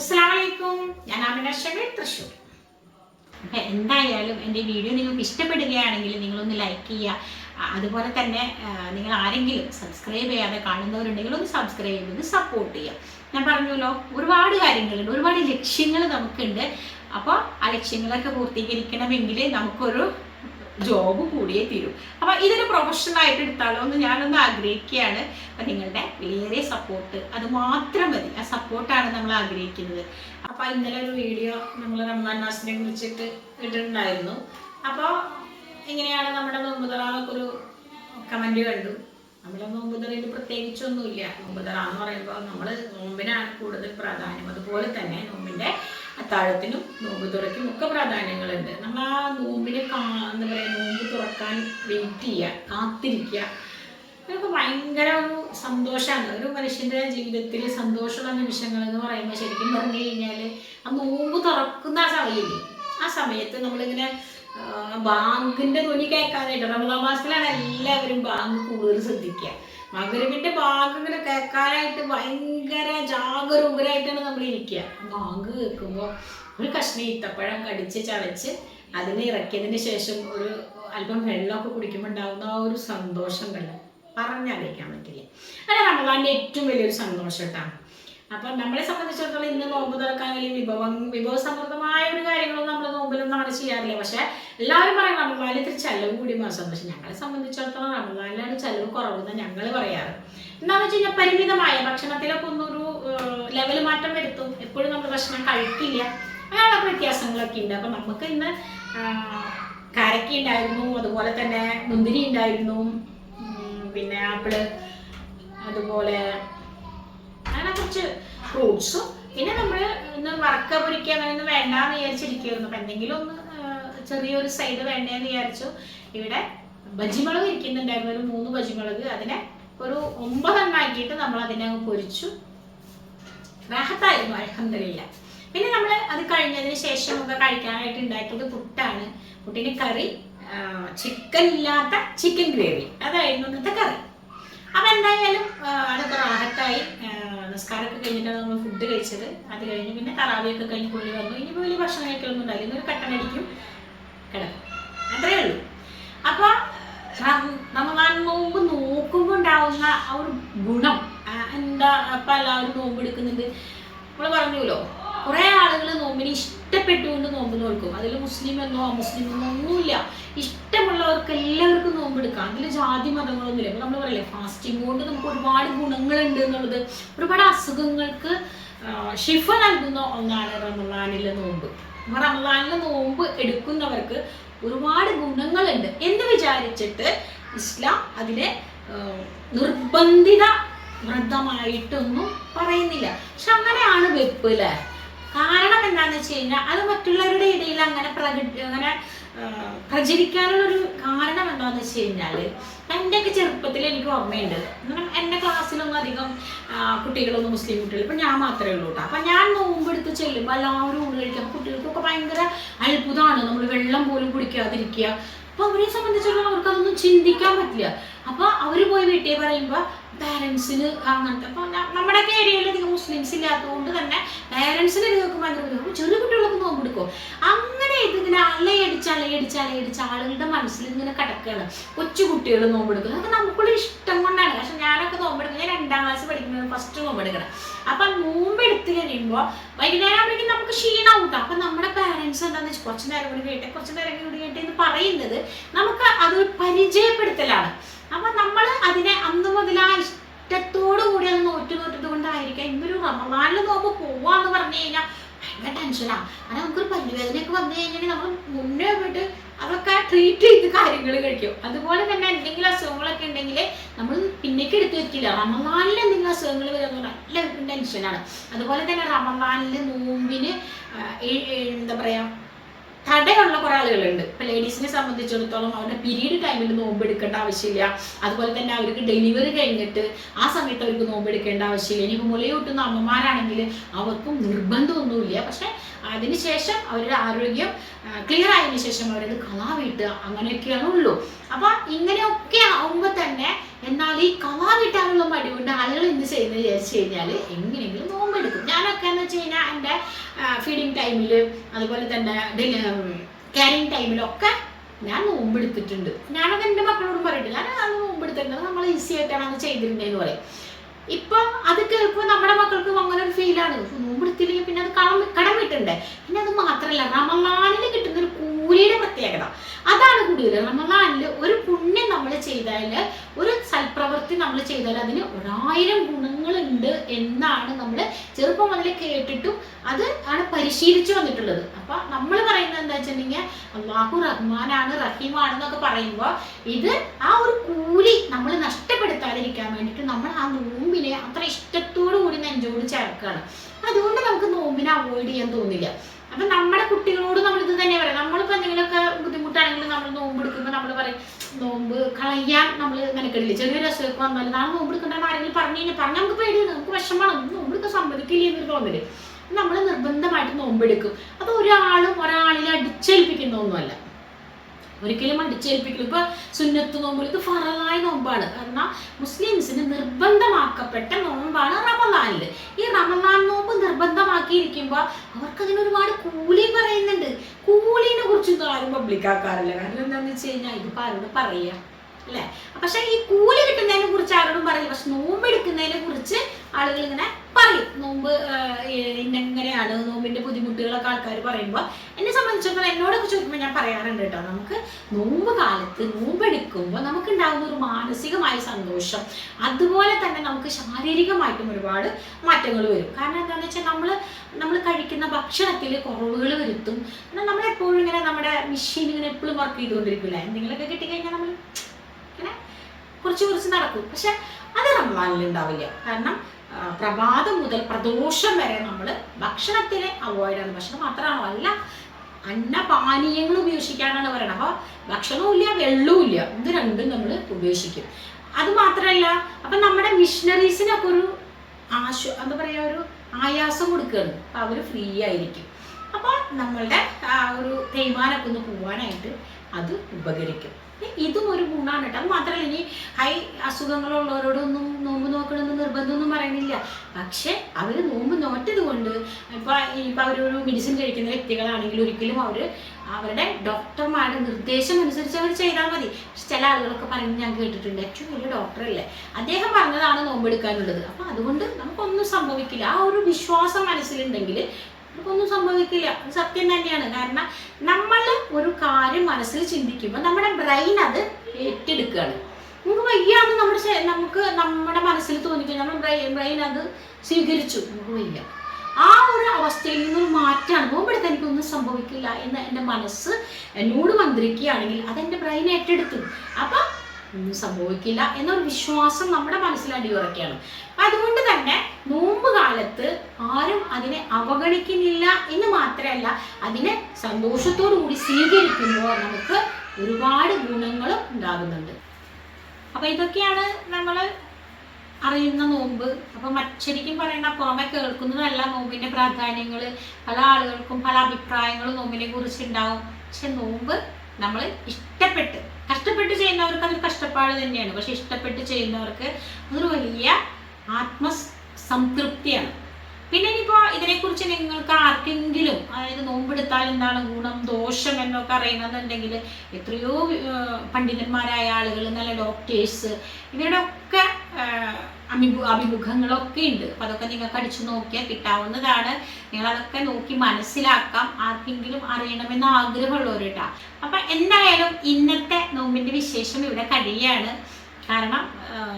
അസ്സലാമലൈക്കും. ഞാൻ അമിന ഷമീർ തൃശ്ശൂർ. എന്തായാലും എന്റെ വീഡിയോ നിങ്ങൾക്ക് ഇഷ്ടപ്പെടുകയാണെങ്കിൽ നിങ്ങളൊന്ന് ലൈക്ക് ചെയ്യുക. അതുപോലെ തന്നെ നിങ്ങൾ ആരെങ്കിലും സബ്സ്ക്രൈബ് ചെയ്യാതെ കാണുന്നവരുണ്ടെങ്കിൽ ഒന്ന് സബ്സ്ക്രൈബ് ചെയ്ത് സപ്പോർട്ട് ചെയ്യുക. ഞാൻ പറഞ്ഞല്ലോ ഒരുപാട് കാര്യങ്ങളുണ്ട് ഒരുപാട് ലക്ഷ്യങ്ങൾ നമുക്കുണ്ട്. അപ്പോൾ ആ ലക്ഷ്യങ്ങളൊക്കെ പൂർത്തീകരിക്കണമെങ്കിൽ നമുക്കൊരു ജോബ് കൂടിയേ തീരൂ. അപ്പോൾ ഇതൊരു പ്രൊഫഷണലായിട്ട് എടുത്താലോ എന്ന് ഞാനൊന്ന് ആഗ്രഹിക്കുകയാണ്. അപ്പം നിങ്ങളുടെ വലിയ സപ്പോർട്ട് അത് മാത്രം മതി. ആ സപ്പോർട്ടാണ് നമ്മൾ ആഗ്രഹിക്കുന്നത്. അപ്പോൾ ഇന്നലെ ഒരു വീഡിയോ നമ്മൾ റമദാൻ മാസിനെ കുറിച്ചിട്ട് ഇട്ടിട്ടുണ്ടായിരുന്നു. അപ്പോൾ എങ്ങനെയാണ് നമ്മുടെ നോമ്പുതറാന്നൊക്കെ ഒരു കമന്റ് കണ്ടു. നമ്മുടെ നോമ്പുതറയിൽ പ്രത്യേകിച്ചൊന്നുമില്ല. നോമ്പുതറ എന്ന് പറയുമ്പോൾ നമ്മൾ നോമ്പിനാണ് കൂടുതൽ പ്രാധാന്യം. അതുപോലെ തന്നെ നോമ്പിന്റെ അത്താഴത്തിനും നോമ്പ് തുറയ്ക്കും ഒക്കെ പ്രാധാന്യങ്ങളുണ്ട്. നമ്മൾ ആ നോമ്പിനെ കാ എന്താ പറയുക നോമ്പ് തുറക്കാൻ വെയിറ്റ് ചെയ്യുക കാത്തിരിക്കുക. അതൊക്കെ ഭയങ്കര ഒരു സന്തോഷമാണ് ഒരു മനുഷ്യന്റെ ജീവിതത്തിൽ സന്തോഷമുള്ള നിമിഷങ്ങൾ എന്ന് പറയുമ്പോൾ ശരിക്കും പറഞ്ഞു കഴിഞ്ഞാൽ ആ നോമ്പ് തുറക്കുന്ന ആ സമയമില്ലേ? ആ സമയത്ത് നമ്മളിങ്ങനെ ബാങ്കിന്റെ ധ്വനി കേൾക്കാനായിട്ട് റമദാൻ മാസത്തിലാണ് എല്ലാവരും ബാങ്ക് കൂടുതൽ ശ്രദ്ധിക്കുക. മകരവിന്റെ ബാങ്ക് ഇങ്ങനെ കേൾക്കാനായിട്ട് ഭയങ്കര ജാഗരൂകരായിട്ടാണ് നമ്മൾ ഇരിക്കുക ബാങ്ക് കേൾക്കുമ്പോൾ ഒരു കഷ്ണം ഈത്തപ്പഴം കടിച്ച് ചവച്ച് അതിനെ ഇറക്കിയതിന് ശേഷം ഒരു അല്പം വെള്ളമൊക്കെ കുടിക്കുമ്പോൾ ഉണ്ടാകുന്ന ആ ഒരു സന്തോഷം കണ്ട് പറഞ്ഞറിയിക്കാൻ പറ്റില്ല. അതാണ് റമദാന്റെ ഏറ്റവും വലിയൊരു സന്തോഷം കേട്ടാണ് അപ്പം നമ്മളെ സംബന്ധിച്ചിടത്തോളം ഇന്ന് നോമ്പ് തുറക്കാൻ വലിയ വിഭവം വിഭവസമൃദ്ധമായ ഒരു കാര്യങ്ങളൊന്നും നമ്മൾ നോമ്പിലൊന്നും അങ്ങനെ ചെയ്യാറില്ല. പക്ഷെ എല്ലാവരും പറയും റമദാനിൽ ഇത്തിരി ചെലവ് കൂടി മാസം. പക്ഷെ ഞങ്ങളെ സംബന്ധിച്ചിടത്തോളം റമദാനിലാണ് ചെലവ് കുറവെന്ന് ഞങ്ങൾ പറയാറ്. എന്താണെന്ന് വെച്ച് കഴിഞ്ഞാൽ പരിമിതമായ ഭക്ഷണത്തിലൊക്കെ ഒന്നൊരു ലെവൽ മാറ്റം വരുത്തും. എപ്പോഴും നമ്മൾ ഭക്ഷണം കഴിക്കില്ല. അങ്ങനെയുള്ള വ്യത്യാസങ്ങളൊക്കെ ഉണ്ട്. അപ്പം നമുക്ക് ഇന്ന് കാരക്ക ഉണ്ടായിരുന്നു. അതുപോലെ തന്നെ മുന്തിരി ഉണ്ടായിരുന്നു. പിന്നെ ആപ്പിൾ അതുപോലെ അങ്ങനെ കുറച്ച് ഫ്രൂട്ട്സും പിന്നെ നമ്മൾ ഇന്ന് വറക്ക പൊരിക്കുക വേണ്ട വേണ്ടാന്ന് വിചാരിച്ചിരിക്കുന്നു അപ്പം എന്തെങ്കിലും ഒന്ന് ചെറിയൊരു സൈഡ് വേണ്ടേന്ന് വിചാരിച്ചു. ഇവിടെ ബജിമുളക് ഇരിക്കുന്നുണ്ടായിരുന്നു. ഒരു മൂന്ന് ബജിമുളക്. അതിനെ ഒരു ഒമ്പതെണ്ണാക്കിയിട്ട് നമ്മൾ അതിനെ അങ്ങ് പൊരിച്ചു. റാഹത്തായിരുന്നു അലഹമില്ല പിന്നെ നമ്മൾ അത് കഴിഞ്ഞതിന് ശേഷം ഒക്കെ കഴിക്കാനായിട്ട് ഉണ്ടാക്കിയത് പുട്ടാണ്. പുട്ടിന് കറി ചിക്കൻ ഇല്ലാത്ത ചിക്കൻ ഗ്രേവി അതായിരുന്നു ഇന്നത്തെ കറി. അപ്പം എന്തായാലും അതൊക്കെ റാഹത്തായി. നിസ്കാരമൊക്കെ കഴിഞ്ഞിട്ടാണ് നമ്മൾ ഫുഡ് കഴിച്ചത്. അത് കഴിഞ്ഞ് പിന്നെ തറാവിയൊക്കെ കഴിഞ്ഞ് പുള്ളി വന്നു. ഇനി വലിയ ഭക്ഷണം കഴിക്കലൊന്നും ഉണ്ടായില്ല ഇന്നൊരു കട്ടനടിക്കും കിടക്കും. അത്രേ ഉള്ളൂ. അപ്പോൾ നമ്മൾ നോമ്പ് നോക്കുമ്പോൾ ഉണ്ടാവുന്ന ആ ഒരു ഗുണം എന്താ അപ്പം എല്ലാവരും നോമ്പ് എടുക്കുന്നുണ്ട് നമ്മൾ പറഞ്ഞല്ലോ കുറേ ആളുകൾ നോമ്പിനെ ഇഷ്ടപ്പെട്ടുകൊണ്ട് നോമ്പ് നോക്കും അതിൽ മുസ്ലിം എന്നോ അമുസ്ലിം എന്നോ ഒന്നുമില്ല. ഇഷ്ടമുള്ളവർക്ക് എല്ലാവർക്കും നോമ്പ് എടുക്കാം അതിൽ ജാതി മതങ്ങളൊന്നുമില്ല. നമ്മൾ പറയില്ലേ ഫാസ്റ്റിംഗ് കൊണ്ട് നമുക്ക് ഒരുപാട് ഗുണങ്ങളുണ്ട് എന്നുള്ളത്. ഒരുപാട് അസുഖങ്ങൾക്ക് ഷിഫ നൽകുന്ന ഒന്നാണ് റമദാനിലെ നോമ്പ്. റമദാനിലെ നോമ്പ് എടുക്കുന്നവർക്ക് ഒരുപാട് ഗുണങ്ങളുണ്ട് എന്ന് വിചാരിച്ചിട്ട് ഇസ്ലാം അതിനെ നിർബന്ധിത വ്രതമായിട്ടൊന്നും പറയുന്നില്ല. പക്ഷെ അങ്ങനെയാണ് വെപ്പ് അല്ലേ കാരണം എന്താണെന്ന് വെച്ച് കഴിഞ്ഞാൽ അത് മറ്റുള്ളവരുടെ ഇടയിൽ അങ്ങനെ പ്രകടി അങ്ങനെ പ്രചരിക്കാനുള്ളൊരു കാരണം എന്താണെന്ന് വെച്ച് കഴിഞ്ഞാൽ എന്റെയൊക്കെ ചെറുപ്പത്തിൽ എനിക്ക് ഓർമ്മയുണ്ട് എന്റെ ക്ലാസ്സിലൊന്നും അധികം കുട്ടികളൊന്നും മുസ്ലിം കുട്ടികൾ ഇപ്പം ഞാൻ മാത്രമേ ഉള്ളൂ കേട്ടോ അപ്പം ഞാൻ നോമ്പെടുത്ത് ചെല്ലുമ്പോൾ എല്ലാവരും ഊണ് കഴിക്കാം. കുട്ടികൾക്കൊക്കെ ഭയങ്കര അത്ഭുതമാണ്. നമ്മൾ വെള്ളം പോലും കുടിക്കാതിരിക്കുക. അപ്പോൾ അവരെ സംബന്ധിച്ചിടത്തോളം അവർക്ക് അതൊന്നും ചിന്തിക്കാൻ പറ്റില്ല. അപ്പോൾ അവർ പോയി വീട്ടിൽ പറയുമ്പോൾ പാരൻസിന് അങ്ങനത്തെ അപ്പോൾ നമ്മുടെയൊക്കെ ഇല്ലാത്തതുകൊണ്ട് തന്നെ പാരൻസിന് ഇതൊക്കെ ഭയങ്കര ബുദ്ധിമുട്ട്. ചെറിയ കുട്ടികളൊക്കെ നോമ്പെടുക്കും അങ്ങനെ ഇതിങ്ങനെ അലയടിച്ച് അലയടിച്ച് അലയടിച്ച് ആളുകളുടെ മനസ്സിൽ ഇങ്ങനെ കിടക്കുകയാണ്. കൊച്ചു കുട്ടികൾ നോമ്പെടുക്കും അതൊക്കെ നമുക്കുള്ള ഇഷ്ടം കൊണ്ടാണ്. പക്ഷെ ഞാനൊക്കെ നോമ്പെടുക്കുന്നത് ഞാൻ രണ്ടാം ക്ലാസ് പഠിക്കുന്നത് ഫസ്റ്റ് നോമ്പെടുക്കണം അപ്പൊ നോമ്പെടുത്ത് കഴിയുമ്പോൾ വൈകുന്നേരം ആകുമ്പോഴേക്കും നമുക്ക് ക്ഷീണാവും. അപ്പം നമ്മുടെ പാരൻസ് എന്താണെന്ന് വെച്ചാൽ കുറച്ച് നേരം കൂടി കേട്ടെ കുറച്ച് നേരം കൂടി കേട്ടെ എന്ന് പറയുന്നത് നമുക്ക് അത് പരിചയപ്പെടുത്തലാണ്. അപ്പൊ നമ്മൾ അതിനെ അന്ന് മുതൽ ആ ഇഷ്ടത്തോടു കൂടി അത് നോറ്റ് നോറ്റത് കൊണ്ടായിരിക്കാം ഇന്നൊരു റമദാനിൽ നോമ്പ് പോവാന്ന് പറഞ്ഞു കഴിഞ്ഞാൽ ഭയങ്കര ടെൻഷനാ അങ്ങനെ നമുക്കൊരു പല്ലുവേദനയൊക്കെ വന്നു കഴിഞ്ഞാൽ നമ്മൾ മുന്നേ പോയിട്ട് അതൊക്കെ ട്രീറ്റ് ചെയ്ത് കാര്യങ്ങൾ കഴിക്കും. അതുപോലെ തന്നെ എന്തെങ്കിലും അസുഖങ്ങളൊക്കെ ഉണ്ടെങ്കിൽ നമ്മൾ പിന്നേക്ക് എടുത്തു വെക്കില്ല. റമദാനിൽ എന്തെങ്കിലും അസുഖങ്ങൾ വരുന്ന നല്ല ടെൻഷനാണ് അതുപോലെ തന്നെ റമദാനിൽ നോമ്പിന് എന്താ പറയുക തടയുള്ള കുറെ ആളുകളുണ്ട്. ഇപ്പൊ ലേഡീസിനെ സംബന്ധിച്ചിടത്തോളം അവരുടെ പീരീഡ് ടൈമിൽ നോമ്പ് എടുക്കേണ്ട ആവശ്യമില്ല. അതുപോലെ തന്നെ അവർക്ക് ഡെലിവറി കഴിഞ്ഞിട്ട് ആ സമയത്ത് അവർക്ക് നോമ്പ് എടുക്കേണ്ട ആവശ്യമില്ല. ഇനിയിപ്പോൾ മുലയൂട്ടുന്ന അമ്മമാരാണെങ്കിൽ അവർക്കും നിർബന്ധമൊന്നുമില്ല. പക്ഷെ അതിനുശേഷം അവരുടെ ആരോഗ്യം ക്ലിയർ ആയതിനു ശേഷം അവരത് കളാ വീട്ടുക അങ്ങനെയൊക്കെയാണ് ഉള്ളൂ. അപ്പൊ ഇങ്ങനെയൊക്കെ ആവുമ്പോൾ തന്നെ എന്നാൽ ഈ കളാ വീട്ടാനുള്ള മടി കൊണ്ട് ആളുകൾ എന്ത് ചെയ്യുന്നത് വിചാരിച്ചു കഴിഞ്ഞാൽ എങ്ങനെയെങ്കിലും ഞാനൊക്കെ എന്ന് വെച്ച് കഴിഞ്ഞാൽ എന്റെ ഫീഡിങ് ടൈമിൽ അതുപോലെ തന്നെ ക്യാരിങ് ടൈമിലൊക്കെ ഞാൻ നോമ്പെടുത്തിട്ടുണ്ട് ഞാനത് എന്റെ മക്കളോടും പറഞ്ഞിട്ട് ഞാൻ അത് നോമ്പെടുത്തിട്ടുണ്ട് നമ്മൾ ഈസി ആയിട്ടാണ് അത് ചെയ്തിട്ടുണ്ടെന്ന് പറയും. ഇപ്പൊ അത് കേൾക്കുമ്പോൾ നമ്മുടെ മക്കൾക്ക് അങ്ങനെ ഒരു ഫീലാണ് നോമ്പെടുത്തില്ലെങ്കിൽ പിന്നെ അത് കളം കടം വിട്ടുണ്ട് പിന്നെ അത് മാത്രമല്ല റമലാനിൽ കിട്ടുന്ന ഒരു കൂലിയുടെ പ്രത്യേകത. അതാണ് കൂടുതൽ. റമലാനിൽ ഒരു പുണ്യം നമ്മൾ ചെയ്താൽ ഒരു സൽപ്രവൃത്തി നമ്മൾ ചെയ്താൽ അതിന് ഒരായിരം ഗുണങ്ങളുണ്ട് എന്നാണ് നമ്മൾ ചെറുപ്പം മുതലേ കേട്ടിട്ടും അത് ആണ് പരിശീലിച്ചു വന്നിട്ടുള്ളത്. അപ്പൊ നമ്മൾ പറയുന്നത് എന്താ വെച്ചിട്ടുണ്ടെങ്കിൽ അള്ളാഹു റഹ്മാനാണ് റഹീമാണെന്നൊക്കെ പറയുമ്പോൾ ഇത് ആ ഒരു കൂലി നമ്മൾ നഷ്ടപ്പെടുത്താതിരിക്കാൻ വേണ്ടിയിട്ട് നമ്മൾ ആ നോമ്പിനെ അത്ര ഇഷ്ടത്തോടു കൂടി നെഞ്ചോട് ചേർക്കുകയാണ് അതുകൊണ്ട് നമുക്ക് നോമ്പിനെ അവോയ്ഡ് ചെയ്യാൻ തോന്നില്ല. അപ്പൊ നമ്മുടെ കുട്ടികളോട് നമ്മൾ ഇത് തന്നെ പറയാം. നമ്മളിപ്പോ എന്തെങ്കിലുമൊക്കെ ബുദ്ധിമുട്ടാണെങ്കിലും നമ്മൾ നോമ്പ് എടുക്കുമ്പോൾ നമ്മൾ പറയും നോമ്പ് കളയാൻ നമ്മൾ മെനക്കെടില്ല. ചെറിയൊരു അസുഖം വന്നാലും നാളെ നോമ്പ് എടുക്കേണ്ട ആരെങ്കിലും പറഞ്ഞു കഴിഞ്ഞാൽ പറഞ്ഞാൽ നമുക്ക് പേടിയാണ്. നമുക്ക് വിഷമമാണ്. നോമ്പ് എടുക്കാൻ സമ്മതിക്കില്ല എന്നൊരു തോന്നൽ. നമ്മൾ നിർബന്ധമായിട്ട് നോമ്പെടുക്കും അത് ഒരാളും ഒരാളിൽ അടിച്ചേൽപ്പിക്കുന്ന ഒന്നുമല്ല. ഒരിക്കലും അടിച്ചേൽപ്പിക്കില്ല. ഇപ്പൊ സുന്നത്ത് നോമ്പ് ഇത് ഫറലായ നോമ്പാണ്. കാരണം മുസ്ലിംസിന് നിർബന്ധമാക്കപ്പെട്ട നോമ്പാണ് റമദാനിൽ ഈ റമദാൻ നോമ്പ് നിർബന്ധമാക്കിയിരിക്കുമ്പോൾ അവർക്ക് അതിന് ഒരുപാട് കൂലി പറയുന്നുണ്ട്. കൂലിനെ കുറിച്ചൊന്നും ആരും പബ്ലിക്കാക്കാറില്ല കാരണം എന്താണെന്ന് വെച്ച് കഴിഞ്ഞാൽ ഇത് ആരോട് പറയാ? അല്ലേ? പക്ഷെ ഈ കൂലി കിട്ടുന്നതിനെ കുറിച്ച് ആരോടും പറയില്ല. പക്ഷെ നോമ്പ് എടുക്കുന്നതിനെ കുറിച്ച് ആളുകൾ ഇങ്ങനെ പറയും. നോമ്പ് ഇന്നെങ്ങനെയാണ് നോമ്പിന്റെ ബുദ്ധിമുട്ടുകളൊക്കെ ആൾക്കാർ പറയുമ്പോൾ എന്നെ സംബന്ധിച്ചിടത്തോളം എന്നോടൊക്കെ ചോദിക്കുമ്പോൾ ഞാൻ പറയാറുണ്ട് കേട്ടോ. നമുക്ക് നോമ്പ് കാലത്ത് നോമ്പ് എടുക്കുമ്പോൾ നമുക്ക് ഉണ്ടാകുന്ന ഒരു മാനസികമായ സന്തോഷം അതുപോലെ തന്നെ നമുക്ക് ശാരീരികമായിട്ടും ഒരുപാട് മാറ്റങ്ങൾ വരും. കാരണം എന്താണെന്ന് വെച്ചാൽ നമ്മൾ നമ്മൾ കഴിക്കുന്ന ഭക്ഷണത്തിൽ കുറവുകൾ വരുത്തും. എന്നാൽ നമ്മളെപ്പോഴും ഇങ്ങനെ നമ്മുടെ മെഷീൻ ഇങ്ങനെ എപ്പോഴും വർക്ക് ചെയ്തുകൊണ്ടിരിക്കില്ല? എന്തെങ്കിലുമൊക്കെ കിട്ടിക്കഴിഞ്ഞാൽ നമ്മൾ ഇങ്ങനെ കുറച്ച് കുറച്ച് നടക്കും. പക്ഷെ അത് റംസാനിൽ ഉണ്ടാവില്ല. കാരണം പ്രഭാതം മുതൽ പ്രദോഷം വരെ നമ്മൾ ഭക്ഷണത്തിനെ അവോയ്ഡ് ആണ്. ഭക്ഷണം മാത്രമാണോ? അല്ല അന്നപാനീയങ്ങൾ ഉപേക്ഷിക്കാനാണ് പറയുന്നത് അപ്പോൾ ഭക്ഷണവും ഇല്ല വെള്ളവും ഇല്ല ഇത് രണ്ടും നമ്മൾ ഉപേക്ഷിക്കും. അത് മാത്രമല്ല അപ്പം നമ്മുടെ മിഷണറീസിനൊക്കെ ഒരു ആശു എന്താ പറയുക ഒരു ആയാസം കൊടുക്കുകയാണ് അപ്പം അവർ ഫ്രീ ആയിരിക്കും. അപ്പോൾ നമ്മളുടെ ആ ഒരു തേയ്മാനൊക്കെ ഒന്ന് പോവാനായിട്ട് അത് ഉപകരിക്കും. ഇതും ഒരു ഗുണമാണ് കേട്ടോ. അത് മാത്രമല്ല ഇനി ഹൈ അസുഖങ്ങളുള്ളവരോടൊന്നും നോമ്പ് നോക്കണമെന്ന് നിർബന്ധമൊന്നും പറയുന്നില്ല. പക്ഷെ അവർ നോമ്പ് നോറ്റത് കൊണ്ട് ഇപ്പൊ ഇപ്പൊ അവരൊരു മെഡിസിൻ കഴിക്കുന്ന വ്യക്തികളാണെങ്കിൽ ഒരിക്കലും അവർ അവരുടെ ഡോക്ടർമാരുടെ നിർദ്ദേശം അനുസരിച്ച് അവർ ചെയ്താൽ മതി. പക്ഷെ ചില ആളുകളൊക്കെ പറയുന്നത് ഞാൻ കേട്ടിട്ടുണ്ട്. ഏറ്റവും വലിയ ഡോക്ടറല്ലേ അദ്ദേഹം പറഞ്ഞതാണ് നോമ്പെടുക്കാനുള്ളത്. അപ്പൊ അതുകൊണ്ട് നമുക്കൊന്നും സംഭവിക്കില്ല. ആ ഒരു വിശ്വാസം മനസ്സിലുണ്ടെങ്കിൽ നമുക്കൊന്നും സംഭവിക്കില്ല. സത്യം തന്നെയാണ്. കാരണം നമ്മൾ ഒരു കാര്യം മനസ്സിൽ ചിന്തിക്കുമ്പോൾ നമ്മുടെ ബ്രെയിൻ അത് ഏറ്റെടുക്കുകയാണ്. നമുക്ക് വയ്യാന്ന് നമ്മുടെ നമുക്ക് നമ്മുടെ മനസ്സിൽ തോന്നിക്കും നമ്മുടെ ബ്രെയിൻ ബ്രെയിൻ അത് സ്വീകരിച്ചു. നമുക്ക് വയ്യ. ആ ഒരു അവസ്ഥയിൽ നിന്നൊരു മാറ്റാണ് അനുഭവപ്പെടുത്ത എനിക്കൊന്നും സംഭവിക്കില്ല എന്ന് എന്റെ മനസ്സ് എന്നോട് മന്ത്രിക്കുകയാണെങ്കിൽ അതെന്റെ ബ്രെയിൻ ഏറ്റെടുത്തു. ഒന്നും സംഭവിക്കില്ല എന്നൊരു വിശ്വാസം നമ്മുടെ മനസ്സിൽ അടിയുറക്കുകയാണ് അതുകൊണ്ട് തന്നെ നോമ്പ് കാലത്ത് ആരും അതിനെ അവഗണിക്കുന്നില്ല എന്ന് മാത്രമല്ല അതിനെ സന്തോഷത്തോടു കൂടി സ്വീകരിക്കുമ്പോൾ നമുക്ക് ഒരുപാട് ഗുണങ്ങളും ഉണ്ടാകുന്നുണ്ട്. അപ്പൊ ഇതൊക്കെയാണ് നമ്മൾ അറിയുന്ന നോമ്പ്. അപ്പൊ ശരിക്കും പറയുന്ന പുറമെ കേൾക്കുന്നതല്ല നോമ്പിന്റെ പ്രാധാന്യങ്ങൾ പല ആളുകൾക്കും പല അഭിപ്രായങ്ങളും നോമ്പിനെ കുറിച്ച് ഉണ്ടാവും പക്ഷെ നോമ്പ് നമ്മൾ ഇഷ്ടപ്പെട്ട് കഷ്ടപ്പെട്ട് ചെയ്യുന്നവർക്ക് അതൊരു കഷ്ടപ്പാട് തന്നെയാണ്. പക്ഷെ ഇഷ്ടപ്പെട്ട് ചെയ്യുന്നവർക്ക് അതൊരു വലിയ ആത്മസംതൃപ്തിയാണ്. പിന്നെ ഇനിയിപ്പോ ഇതിനെക്കുറിച്ച് നിങ്ങൾക്ക് ആർക്കെങ്കിലും അതായത് നോമ്പെടുത്താൽ എന്താണ് ഗുണം ദോഷം എന്നൊക്കെ അറിയുന്നുണ്ടെങ്കിൽ എത്രയോ പണ്ഡിതന്മാരായ ആളുകൾ നല്ല ഡോക്ടേഴ്സ് ഇവരുടെ ഒക്കെ അഭിമു അഭിമുഖങ്ങളൊക്കെ ഉണ്ട്. അപ്പൊ അതൊക്കെ നിങ്ങൾക്ക് അടിച്ചു നോക്കിയാൽ കിട്ടാവുന്നതാണ്. നിങ്ങൾ അതൊക്കെ നോക്കി മനസ്സിലാക്കാം. ആർക്കെങ്കിലും അറിയണമെന്ന് ആഗ്രഹമുള്ളവർ അപ്പൊ എന്തായാലും ഇന്നത്തെ നോമ്പിന്റെ വിശേഷം ഇവിടെ കഴിയാണ്. കാരണം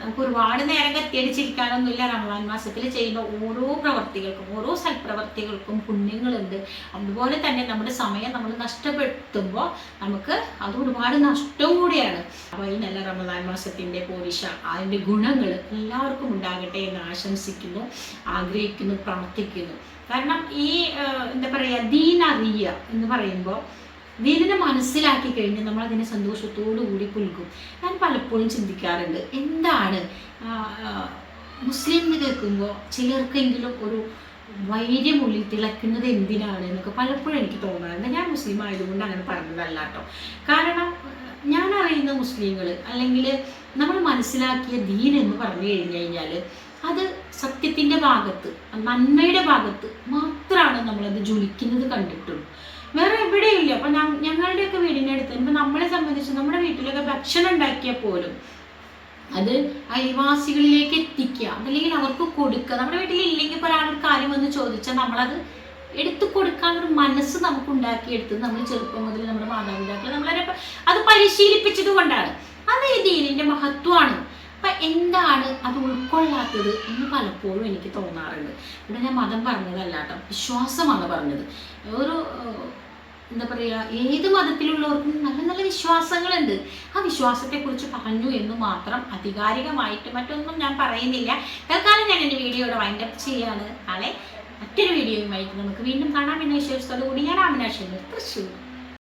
നമുക്ക് ഒരുപാട് നേരം കത്തിയടിച്ചിരിക്കാനൊന്നുമില്ല. റമദാൻ മാസത്തിൽ ചെയ്യുന്ന ഓരോ പ്രവർത്തികൾക്കും ഓരോ സൽപ്രവർത്തികൾക്കും പുണ്യങ്ങളുണ്ട്. അതുപോലെ തന്നെ നമ്മുടെ സമയം നമ്മൾ നഷ്ടപ്പെടുത്തുമ്പോൾ നമുക്ക് അത് ഒരുപാട് നഷ്ടം കൂടിയാണ്. അപ്പോൾ ഈ റമദാൻ മാസത്തിന്റെ പോരിശ അതിന്റെ ഗുണങ്ങൾ എല്ലാവർക്കും ഉണ്ടാകട്ടെ എന്ന് ആശംസിക്കുന്നു ആഗ്രഹിക്കുന്നു പ്രാർത്ഥിക്കുന്നു. കാരണം ഈ എന്താ പറയുക ദീനറിയ എന്ന് പറയുമ്പോൾ ദീനിനെ മനസ്സിലാക്കി കഴിഞ്ഞ് നമ്മൾ അതിനെ സന്തോഷത്തോടു കൂടി പുൽകും ഞാൻ പലപ്പോഴും ചിന്തിക്കാറുണ്ട് എന്താണ്? മുസ്ലിം കേൾക്കുമ്പോൾ ചിലർക്കെങ്കിലും ഒരു വൈര്യം ഉള്ളിൽ തിളക്കുന്നത് എന്തിനാണ് എന്നൊക്കെ പലപ്പോഴും എനിക്ക് തോന്നാറുണ്ട്. ഞാൻ മുസ്ലിം ആയതുകൊണ്ട് അങ്ങനെ പറഞ്ഞതല്ല കേട്ടോ കാരണം ഞാൻ അറിയുന്ന മുസ്ലിങ്ങൾ അല്ലെങ്കിൽ നമ്മൾ മനസ്സിലാക്കിയ ദീൻ എന്ന് പറഞ്ഞു കഴിഞ്ഞു കഴിഞ്ഞാൽ അത് സത്യത്തിന്റെ ഭാഗത്ത് നന്മയുടെ ഭാഗത്ത് മാത്രമാണ് നമ്മളത് ജ്വലിക്കുന്നത് കണ്ടിട്ടുള്ളൂ. വേറെ എവിടെയില്ല. അപ്പൊ ഞ- ഞങ്ങളുടെയൊക്കെ വീടിന്റെ അടുത്ത്. ഇപ്പൊ നമ്മളെ സംബന്ധിച്ച് നമ്മുടെ വീട്ടിലൊക്കെ ഭക്ഷണം ഉണ്ടാക്കിയാൽ പോലും അത് അയൽവാസികളിലേക്ക് എത്തിക്കുക. അതല്ലെങ്കിൽ അവർക്ക് കൊടുക്കുക. നമ്മുടെ വീട്ടിൽ ഇല്ലെങ്കിൽ ഇപ്പോൾ ഒരാളൊരു കാര്യം വന്ന് ചോദിച്ചാൽ നമ്മളത് എടുത്തു കൊടുക്കാനൊരു മനസ്സ് നമുക്ക് ഉണ്ടാക്കിയെടുത്ത് നമ്മൾ ചെറുപ്പം മുതൽ നമ്മുടെ മാതാപിതാക്കൾ നമ്മളെ അത് പരിശീലിപ്പിച്ചത് കൊണ്ടാണ്. അത് ഈ ദീനിന്റെ മഹത്വമാണ്. അപ്പൊ എന്താണ് അത് ഉൾക്കൊള്ളാത്തത് എന്ന് പലപ്പോഴും എനിക്ക് തോന്നാറുണ്ട്. ഇവിടെ ഞാൻ മതം പറഞ്ഞതല്ല കേട്ടോ വിശ്വാസമാണ് പറഞ്ഞത്. ഒരു എന്താ പറയുക ഏത് മതത്തിലുള്ളവർക്കും നല്ല നല്ല വിശ്വാസങ്ങളുണ്ട്. ആ വിശ്വാസത്തെക്കുറിച്ച് പറഞ്ഞു എന്ന് മാത്രം അധികാരികമായിട്ട് മറ്റൊന്നും ഞാൻ പറയുന്നില്ല. തൽക്കാലം ഞാൻ എന്റെ വീഡിയോയുടെ വൈൻഡപ്പ് ചെയ്യാണ്. നാളെ മറ്റൊരു വീഡിയോയുമായിട്ട് നമുക്ക് വീണ്ടും കാണാം. എന്ന വിശ്വാസത്തോടു കൂടി ഞാൻ ആമിനാശ് തൃശ്ശൂർ.